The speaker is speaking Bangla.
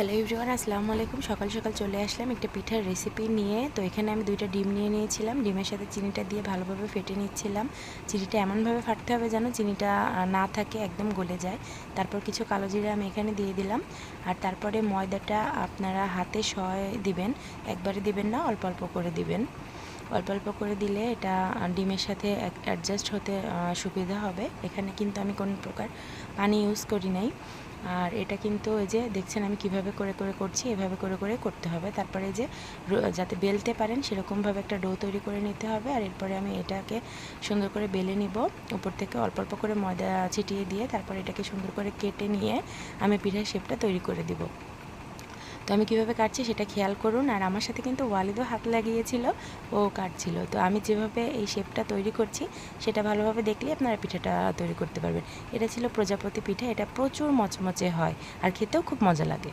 হ্যালো এভরিওয়ান আসসালামু আলাইকুম। সকাল সকাল চলে আসলাম একটা পিঠার রেসিপি নিয়ে। তো এখানে আমি দুইটা ডিম নিয়ে নিয়েছিলাম। ডিমের সাথে চিনিটা দিয়ে ভালোভাবে ফেটে নিচ্ছিলাম। চিনিটা এমনভাবে ফাটতে হবে যেন চিনিটা না থাকে, একদম গলে যায়। তারপর কিছু কালো জিরা আমি এখানে দিয়ে দিলাম। আর তারপরে ময়দাটা আপনারা হাতে সয় দিবেন। একবারে দিবেন না, অল্প অল্প করে দিবেন। অল্প অল্প করে দিলে এটা ডিমের সাথে অ্যাডজাস্ট হতে সুবিধা হবে। এখানে কিন্তু আমি কোনো প্রকার পানি ইউজ করি নাই। আর এটা কিন্তু ওই যে দেখছেন আমি কীভাবে করে করে করছি, এভাবে করে করে করতে হবে। তারপরে যে যাতে বেলতে পারেন সেরকমভাবে একটা ডো তৈরি করে নিতে হবে। আর এরপরে আমি এটাকে সুন্দর করে বেলে নিব। উপর থেকে অল্প অল্প করে ময়দা ছিটিয়ে দিয়ে তারপরে এটাকে সুন্দর করে কেটে নিয়ে আমি পিঠার শেপটা তৈরি করে দিব। তো আমি কীভাবে কাটছি সেটা খেয়াল করুন। আর আমার সাথে কিন্তু ওয়ালিদও হাত লাগিয়েছিল, ও কাটছিল। তো আমি যেভাবে এই শেপটা তৈরি করছি, সেটা ভালোভাবে দেখলে আপনারা পিঠাটা তৈরি করতে পারবেন। এটা ছিল প্রজাপতি পিঠা, এটা প্রচুর মচমচে হয়, আর খেতেও খুব মজা লাগে।